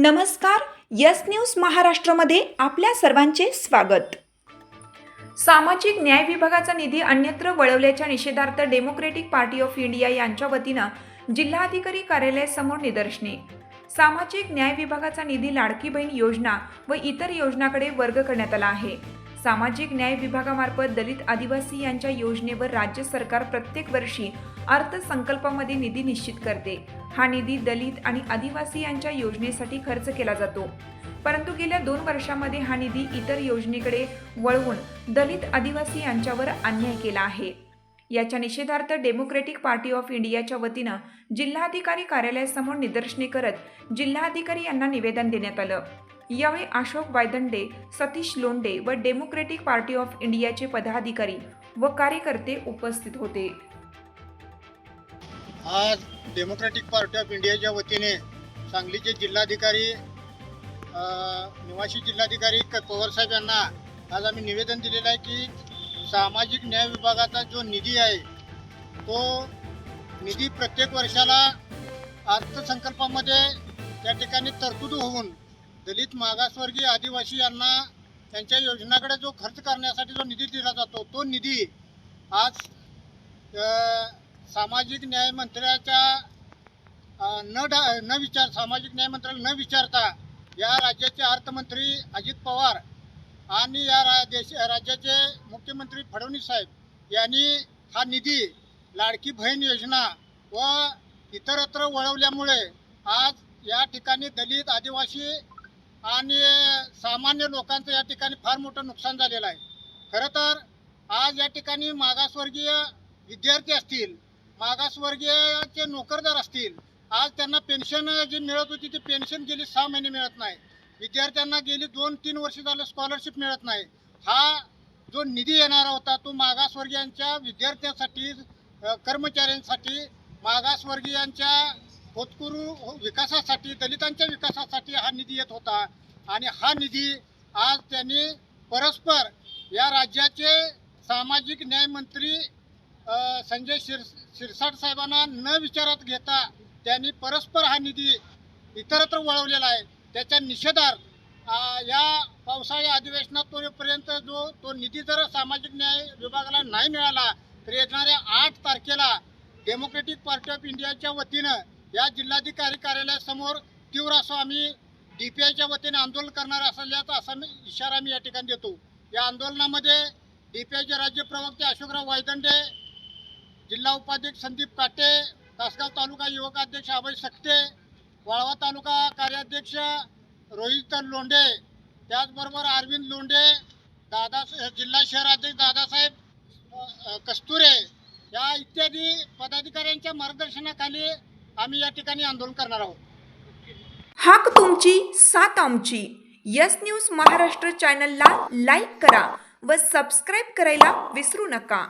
नमस्कार yes news महाराष्ट्रामध्ये आपल्या सर्वांचे स्वागत. सामाजिक न्याय विभागाचा निधी अन्यत्र वळवल्याच्या निषेधार्थ डेमोक्रेटिक पार्टी ऑफ इंडिया यांच्या वतीनं जिल्हाधिकारी कार्यालयासमोर निदर्शने. सामाजिक न्याय विभागाचा निधी लाडकी बहीण योजना व इतर योजनाकडे वर्ग करण्यात आला आहे. सामाजिक न्याय विभागामार्फत दलित आदिवासी यांच्या योजनेवर राज्य सरकार प्रत्येक वर्षी अर्थसंकल्पामध्ये निधी निश्चित करते. हा निधी दलित आणि आदिवासी यांच्या योजनेसाठी खर्च केला जातो. परंतु गेल्या दोन वर्षामध्ये हा निधी इतर योजनेकडे वळवून दलित आदिवासी यांच्यावर अन्याय केला आहे. याच्या निषेधार्थ डेमोक्रेटिक पार्टी ऑफ इंडियाच्या वतीनं जिल्हाधिकारी कार्यालयासमोर निदर्शने करत जिल्हाधिकारी यांना निवेदन देण्यात आलं. यावेळी अशोक वायदंडे सतीश लोंडे व डेमोक्रेटिक पार्टी ऑफ इंडियाचे पदाधिकारी व कार्यकर्ते उपस्थित होते. आज डेमोक्रॅटिक पार्टी ऑफ इंडियाच्या वतीने सांगलीचे जिल्हाधिकारी निवासी जिल्हाधिकारी क- पवारसाहेब यांना आज आम्ही निवेदन दिलेलं आहे की सामाजिक न्याय विभागाचा जो निधी आहे तो निधी प्रत्येक वर्षाला अर्थसंकल्पामध्ये त्या ठिकाणी तरतूद होऊन दलित मागासवर्गीय आदिवासी यांना त्यांच्या योजनाकडे जो खर्च करण्यासाठी जो निधी दिला जातो तो निधी आज सामाजिक न्याय मंत्र्याच्या न डा न विचार सामाजिक न्याय मंत्र्याला न विचारता या राज्याचे अर्थमंत्री अजित पवार आणि या रा देश राज्याचे मुख्यमंत्री फडणवीस साहेब यांनी हा निधी लाडकी बहीण योजना व इतरत्र वळवल्यामुळे आज या ठिकाणी दलित आदिवासी आणि सामान्य लोकांचं या ठिकाणी फार मोठं नुकसान झालेलं आहे. खरं तर आज या ठिकाणी मागासवर्गीय विद्यार्थी असतील मागासवर्गीयचे नोकरदार असतील आज त्यांना पेन्शन जी मिळत होती ती पेन्शन गेली सहा महिने मिळत नाही. विद्यार्थ्यांना गेली दोन तीन वर्ष झालं स्कॉलरशिप मिळत नाही. हा जो निधी येणारा होता तो मागासवर्गीयांच्या विद्यार्थ्यांसाठी कर्मचाऱ्यांसाठी मागासवर्गीयांच्या होतकरू विकासासाठी दलितांच्या विकासासाठी हा निधी येत होता. आणि हा निधी आज त्यांनी परस्पर या राज्याचे सामाजिक न्याय मंत्री संजय शिर शिरसाट साहेबांना न विचारात घेता त्यांनी परस्पर हा निधी इतरत्र वळवलेला आहे. त्याच्या निषेधार्थ या पावसाळी अधिवेशनात तोपर्यंत जो तो निधी जर सामाजिक न्याय विभागाला नाही मिळाला तर येणाऱ्या आठ तारखेला डेमोक्रेटिक पार्टी ऑफ इंडियाच्या वतीनं या जिल्हाधिकारी कार्यालयासमोर तीव्र असं आम्ही डी पी आयच्या वतीने आंदोलन करणार असल्याचा असा मी इशारा मी या ठिकाणी देतो. या आंदोलनामध्ये डी पी आयचे राज्य प्रवक्ते अशोकराव वायदंडे जिल्हा उपाध्यक्ष संदीप काटे तासगाव तालुका युवक अध्यक्ष अभय सकटे वाळवा तालुका कार्याध्यक्ष रोहित लोंढे त्याचबरोबर अरविंद लोंढे दादा जिल्हा शहराध्यक्ष दादासाहेब कस्तुरे या इत्यादी पदाधिकाऱ्यांच्या मार्गदर्शनाखाली आम्ही या ठिकाणी आंदोलन करणार आहोत. हाक तुमची साथ आमची. यस न्यूज महाराष्ट्र चॅनलला लाईक करा व सबस्क्राईब करायला विसरू नका.